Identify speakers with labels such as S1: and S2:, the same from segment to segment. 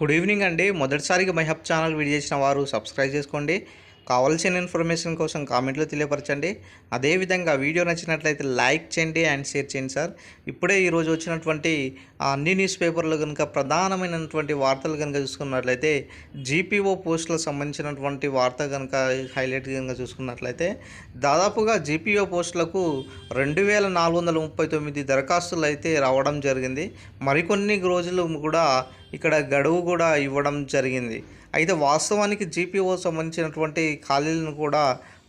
S1: Good evening అండి. మొదటిసారిగా my hub channel video చేసిన వారు సబ్స్క్రైబ్ చేసుకోండి. కావాల్సిన ఇన్ఫర్మేషన్ కోసం కామెంట్లో తెలియపరచండి. అదేవిధంగా వీడియో నచ్చినట్లయితే లైక్ చేయండి అండ్ షేర్ చేయండి సార్. ఇప్పుడే ఈరోజు వచ్చినటువంటి అన్ని న్యూస్ పేపర్లు కనుక ప్రధానమైనటువంటి వార్తలు కనుక చూసుకున్నట్లయితే జీపీఓ పోస్టులకు సంబంధించినటువంటి వార్త కనుక హైలైట్ కనుక చూసుకున్నట్లయితే దాదాపుగా జీపీఓ పోస్టులకు రెండు వేల నాలుగు వందల ముప్పై తొమ్మిది దరఖాస్తులు అయితే రావడం జరిగింది. మరికొన్ని రోజులు కూడా ఇక్కడ గడువు కూడా ఇవ్వడం జరిగింది. అయితే వాస్తవానికి జీపీఓ సంబంధించినటువంటి ఖాళీలను కూడా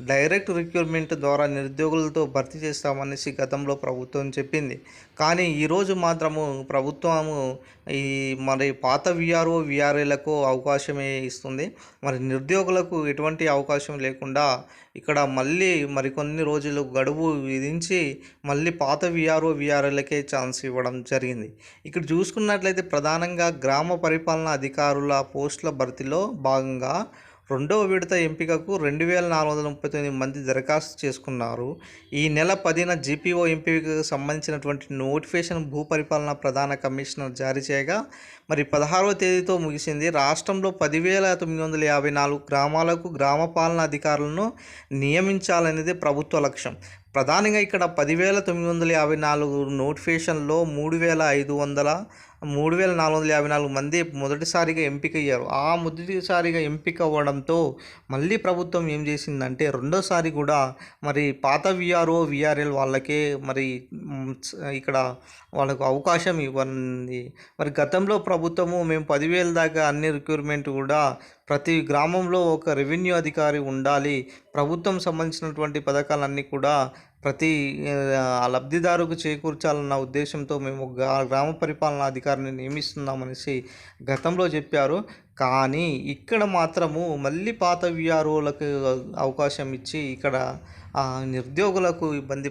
S1: డైరెక్ట్ రిక్రూట్మెంట్ ద్వారా నిరుద్యోగులతో భర్తీ చేస్తామనేసి గతంలో ప్రభుత్వం చెప్పింది. కానీ ఈరోజు మాత్రము ప్రభుత్వము ఈ మరి పాత విఆర్ఓ విఆర్ఏలకు అవకాశమే ఇస్తుంది. మరి నిరుద్యోగులకు ఎటువంటి అవకాశం లేకుండా ఇక్కడ మళ్ళీ మరికొన్ని రోజులు గడువు విధించి మళ్ళీ పాత విఆర్ఓ విఆర్ఏలకే ఛాన్స్ ఇవ్వడం జరిగింది. ఇక్కడ చూసుకున్నట్లయితే ప్రధానంగా గ్రామ పరిపాలనా అధికారుల పోస్టుల భర్తీలో భాగంగా రెండవ విడత ఎంపికకు రెండు వేల నాలుగు వందల ముప్పై తొమ్మిది మంది దరఖాస్తు చేసుకున్నారు. ఈ నెల పదిన జీపీఓ ఎంపికకు సంబంధించినటువంటి నోటిఫికేషన్ భూపరిపాలన ప్రధాన కమిషనర్ జారీ చేయగా మరి పదహారవ తేదీతో ముగిసింది. రాష్ట్రంలో పదివేల తొమ్మిది వందల యాభై నాలుగు గ్రామాలకు గ్రామ పాలన అధికారులను నియమించాలనేది ప్రభుత్వ లక్ష్యం. ప్రధానంగా ఇక్కడ పదివేల తొమ్మిది వందల యాభై నాలుగు నోటిఫికేషన్లో మూడు వేల ఐదు వందల మూడు వేల నాలుగు వందల యాభై నాలుగు మంది మొదటిసారిగా ఎంపిక అయ్యారు ఆ మొదటిసారిగా ఎంపిక అవ్వడంతో మళ్ళీ ప్రభుత్వం ఏం చేసిందంటే రెండోసారి కూడా మరి పాత విఆర్ఓ విఆర్ఎల్ వాళ్ళకే మరి ఇక్కడ వాళ్ళకు అవకాశం ఇవ్వండి మరి గతంలో ప్రభుత్వము మేము పదివేల దాకా అన్ని రిక్రూట్మెంట్ కూడా ప్రతి గ్రామంలో ఒక రెవెన్యూ అధికారి ఉండాలి. ప్రభుత్వం సంబంధించినటువంటి పథకాలన్నీ కూడా ప్రతి ఆ, లబ్ధిదారుకు చేకూర్చాలన్న ఉద్దేశంతో మేము గ్రామ పరిపాలనా అధికారిని నియమిస్తున్నామనేసి గతంలో చెప్పారు. కానీ ఇక్కడ మాత్రము మళ్ళీ పాత విఆర్ఓలకు అవకాశం ఇచ్చి ఇక్కడ నిరుద్యోగులకు ఇబ్బంది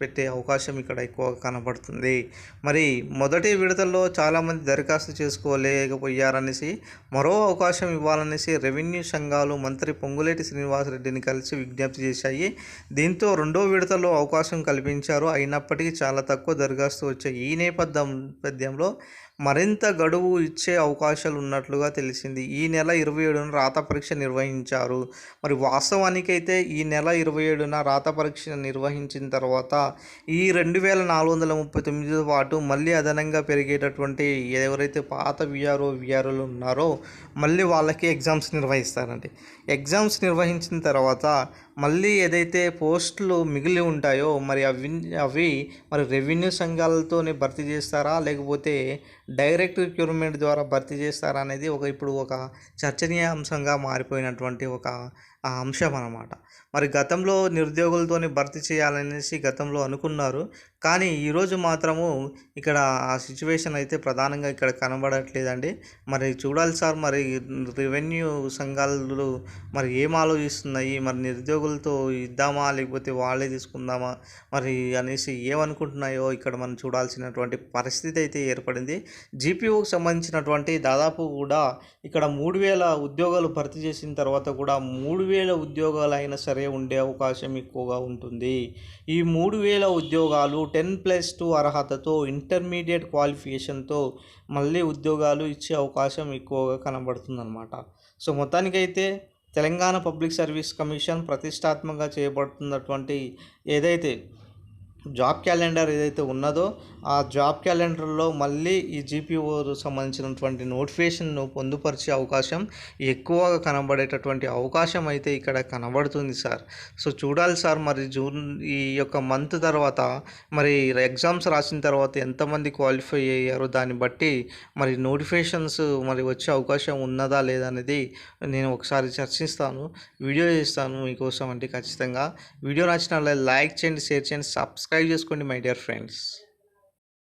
S1: పెట్టే అవకాశం ఇక్కడ ఎక్కువ కనబడుతుంది. మరి మొదటి విడతల్లో చాలామంది దరఖాస్తు చేసుకోలేకపోయారనేసి మరో అవకాశం ఇవ్వాలనేసి రెవెన్యూ సంఘాలు మంత్రి పొంగులేటి శ్రీనివాసరెడ్డిని కలిసి విజ్ఞప్తి చేశాయి. దీంతో రెండో విడతలో అవకాశం కల్పించారు. అయినప్పటికీ చాలా తక్కువ దరఖాస్తు వచ్చాయి ఈ నేపథ్యం నేపథ్యంలో మరింత గడువు ఇచ్చే అవకాశాలు ఉన్నట్లుగా తెలిసింది. ఈ నెల ఇరవై ఏడున రాత పరీక్ష నిర్వహించారు. మరి వాస్తవానికి అయితే ఈ నెల ఇరవై ఏడున రాత పరీక్ష నిర్వహించిన తర్వాత ఈ రెండు వేల నాలుగు వందల ముప్పై తొమ్మిదితో పాటు మళ్ళీ అదనంగా పెరిగేటటువంటి ఎవరైతే పాత విఆర్ఓ విఆర్ఓలు ఉన్నారో మళ్ళీ వాళ్ళకి ఎగ్జామ్స్ నిర్వహిస్తారండి. ఎగ్జామ్స్ నిర్వహించిన తర్వాత మళ్ళీ ఏదైతే పోస్టులు మిగిలి ఉంటాయో మరి అవి అవి మరి రెవెన్యూ సంఘాలతోనే భర్తీ చేస్తారా? లేకపోతే డైరెక్ట్ రిక్రూట్మెంట్ ద్వారా భర్తీ చేస్తారా అనేది ఒక ఇప్పుడు ఒక చర్చనీయాంశంగా మారిపోయినటువంటి ఒక అంశం అన్నమాట. మరి గతంలో నిరుద్యోగులతోని భర్తీ చేయాలనేసి గతంలో అనుకున్నారు. కానీ ఈరోజు మాత్రము ఇక్కడ ఆ సిచ్యువేషన్ అయితే ప్రధానంగా ఇక్కడ కనబడట్లేదండి. మరి చూడాలి సార్ మరి రెవెన్యూ సంఘాలు మరి ఏం ఆలోచిస్తున్నాయి? మరి నిరుద్యోగులు నిరుద్యోగులతో ఇద్దామా? లేకపోతే వాళ్ళే తీసుకుందామా? మరి అనేసి ఏమనుకుంటున్నాయో ఇక్కడ మనం చూడాల్సినటువంటి పరిస్థితి అయితే ఏర్పడింది. జీపీఓకి సంబంధించినటువంటి దాదాపు కూడా ఇక్కడ మూడు వేల ఉద్యోగాలు భర్తీ చేసిన తర్వాత కూడా మూడు వేల ఉద్యోగాలు అయినా సరే ఉండే అవకాశం ఎక్కువగా ఉంటుంది. ఈ మూడు వేల ఉద్యోగాలు టెన్ ప్లస్ టూ అర్హతతో ఇంటర్మీడియట్ క్వాలిఫికేషన్తో మళ్ళీ ఉద్యోగాలు ఇచ్చే అవకాశం ఎక్కువగా కనబడుతుందన్నమాట. సో మొత్తానికైతే తెలంగాణ పబ్లిక్ సర్వీస్ కమిషన్ ప్రతిష్టాత్మకంగా చేయబడుతున్నటువంటి ఏదైతే జాబ్ క్యాలెండర్ ఏదైతే ఉన్నదో ఆ జాబ్ క్యాలెండర్లో మళ్ళీ ఈ జీపీఓ సంబంధించినటువంటి నోటిఫికేషన్ను పొందుపరిచే అవకాశం ఎక్కువగా కనబడేటటువంటి అవకాశం అయితే ఇక్కడ కనబడుతుంది సార్. సో చూడాలి సార్ మరి జూన్ ఈ యొక్క మంత్ తర్వాత మరి ఎగ్జామ్స్ రాసిన తర్వాత ఎంతమంది క్వాలిఫై అయ్యారో? దాన్ని బట్టి మరి నోటిఫికేషన్స్ మరి వచ్చే అవకాశం ఉన్నదా లేదా అనేది నేను ఒకసారి చర్చిస్తాను వీడియో చేస్తాను మీకోసం అంటే ఖచ్చితంగా. వీడియో నచ్చిన లైక్ చేయండి షేర్ చేయండి సబ్స్క్రైబ్ చేసుకోండి మై డియర్ ఫ్రెండ్స్